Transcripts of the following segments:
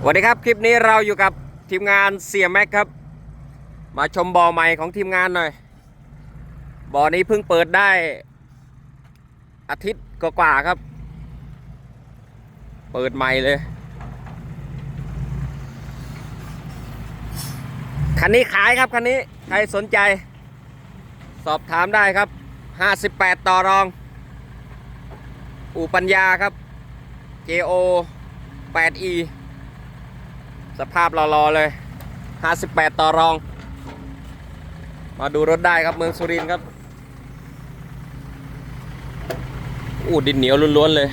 สวัสดีครับ คลิปนี้เราอยู่กับทีมงานเสียแม็กครับ มาชมบ่อใหม่ของทีมงานหน่อยบ่อนี้เพิ่งเปิดได้อาทิตย์กว่าๆครับ เปิดใหม่เลย คันนี้ขายครับคันนี้ใครสนใจ สอบถามได้ครับ 58 ต่อรอง อู่ปัญญาครับ JO 8E สภาพรอๆเลย 58 ต่อรอง มาดูรถได้ครับเมืองสุรินทร์ครับอู้ดินเหนียวล้วนๆเลย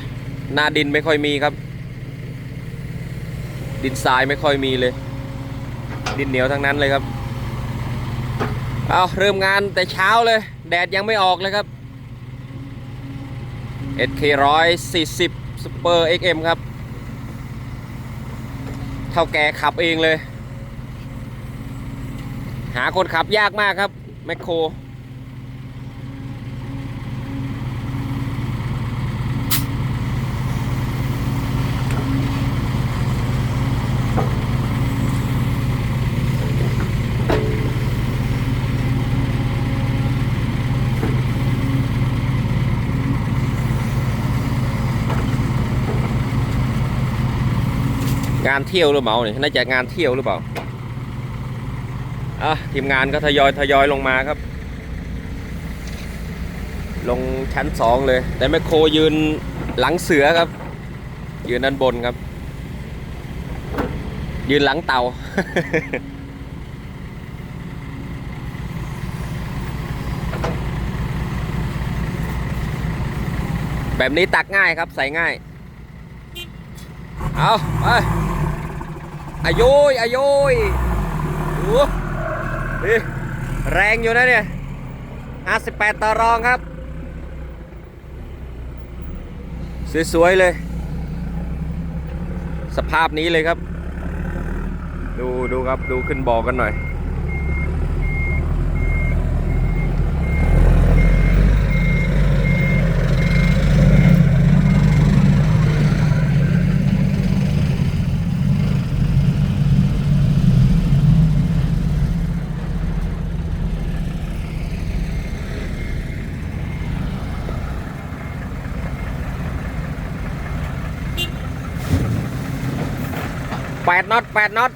หน้าดินไม่ค่อยมีครับ ดินทรายไม่ค่อยมีเลย ดินเหนียวทั้งนั้นเลยครับเอาเริ่มงานแต่เช้าเลย แดดยังไม่ออกเลยครับ SK 140 Super XM ครับ เท่าแกขับเองเลย หาคนขับยากมากครับ แมคโคร งานเที่ยวหรือเปล่าเนี่ยน่าจะงานเที่ยวหรือเปล่าอะทีมงานก็ทยอยทยอยลงมาครับ ลงชั้นสองเลย แต่แมคโครยืนหลังเสือครับ ยืนด้านบนครับ ยืนหลังเตาแบบนี้ตักง่ายครับใส่ง่าย เอาไป อายุยอายุยโอ้ดิแรงอยู่นะเนี่ย58ต่อรองครับ สวยๆเลย สภาพนี้เลยครับ ดูดูครับดูขึ้นบอกกันหน่อย แปดน็อตแปดน็อต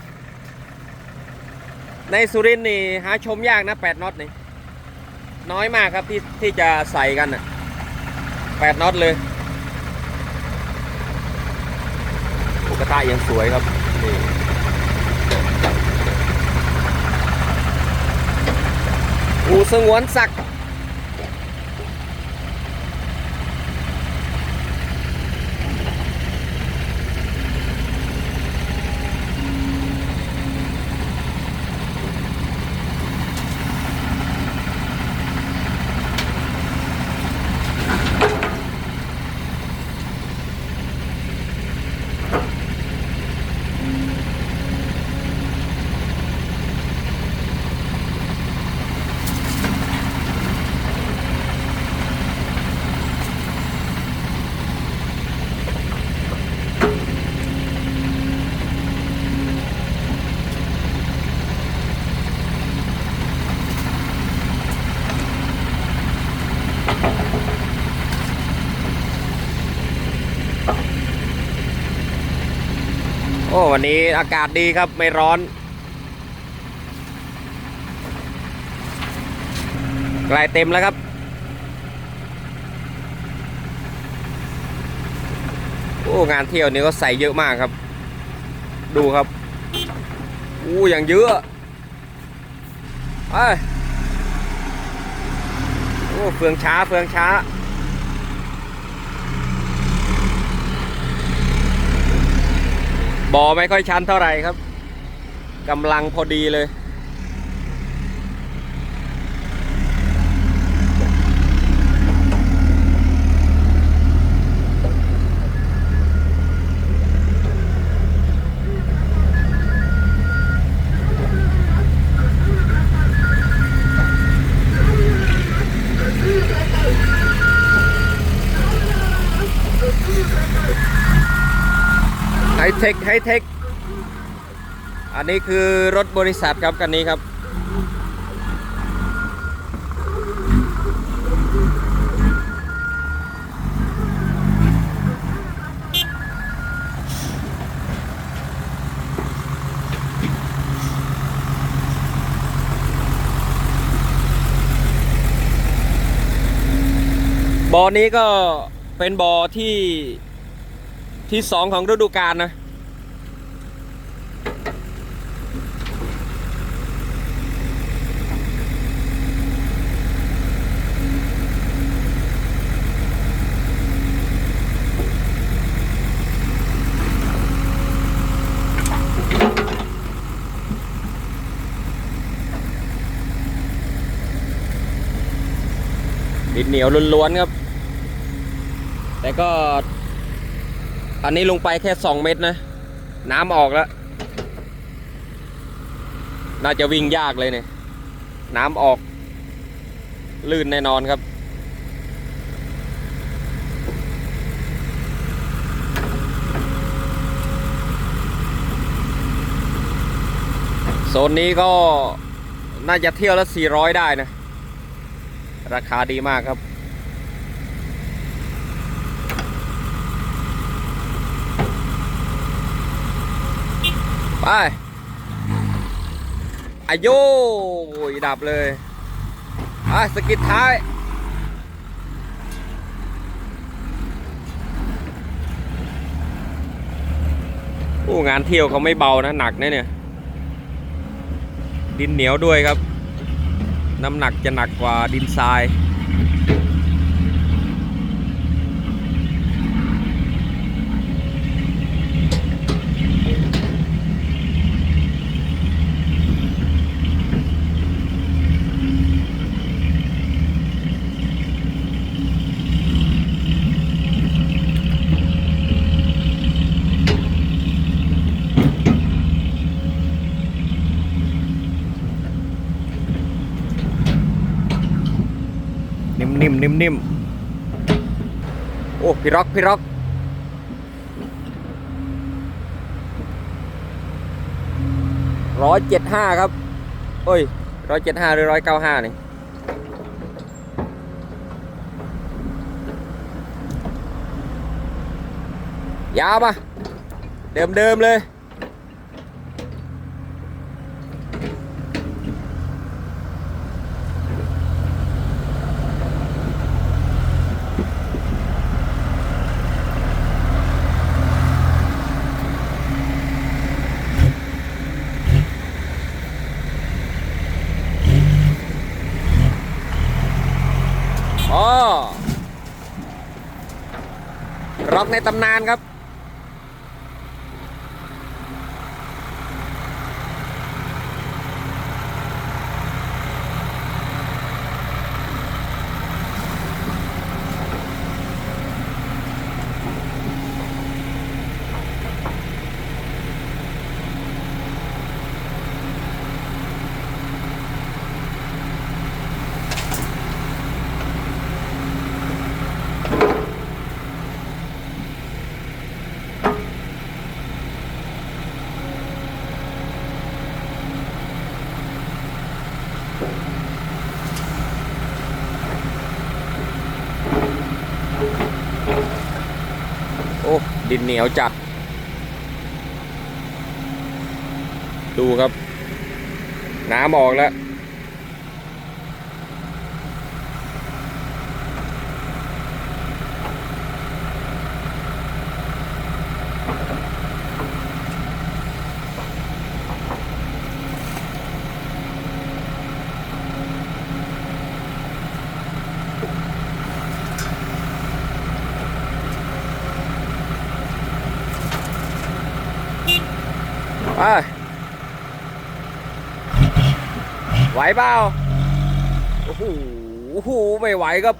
ในสุรินทร์นี่หาชมยากนะแปดน็อตนี่น้อยมากครับที่ที่จะใส่กันอะแปดน็อตเลยอุกระทะยังสวยครับนี่อูสงวนศักดิ์ โอ้วันนี้อากาศดีครับไม่ร้อน กล้เต็มแล้วครับ โอ้งานเที่ยวนี้ก็ใส่เยอะมากครับ ดูครับอู้อย่างเยอะเอ้ยโอ้เฟืองช้าเฟืองช้า บ่อไม่ค่อยชันเท่าไหร่ครับกำลังพอดีเลย เทคไฮเทค อันนี้คือรถบริษัทครับคันนี้ครับบอนี้ก็เป็นบ่อที่ที่สองของฤดูกาลนะ ดินเหนียวล้วนๆครับ แต่ก็ อันนี้ลงไปแค่ 2 เมตรนะ น้ำออกแล้ว น่าจะวิ่งยากเลยเนี่ย น้ำออก ลื่นแน่นอนครับโซนนี้ก็น่าจะเที่ยวละ400 ได้นะ ราคาดีมากครับ ไปอายุดับเลยไปสกิดท้ายโอ้งานเที่ยวเขาไม่เบานะ หนักนะเนี่ย ดินเหนียวด้วยครับ น้ำหนักจะหนักกว่าดินทราย นิ่มนิ่มนิ่มนิ่มโอ้พี่ร็อกพี่ร็อกร้อยเจ็ดห้าครับเอ้ยร้อยเจ็ดห้าหรือร้อยเก้าห้านี่ยาวปะเดิมเดิมเลย อ๋อ็อกในตำนานครับ โอ้ ดินเหนียวจัด ดูครับ น้ำออกแล้ว ไปไหวเปล่าโอ้โหโอ้โหไม่ไหวครับ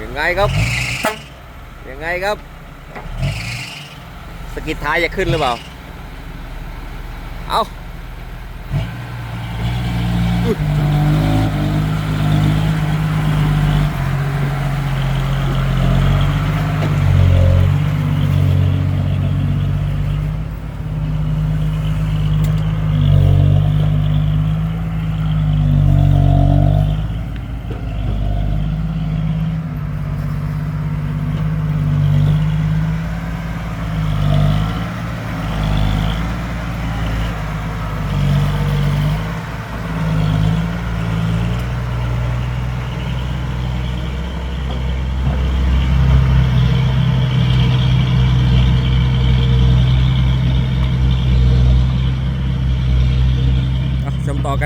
ยังไงครับยังไงครับสกิดท้ายจะขึ้นหรือเปล่าอุ๊ย กัน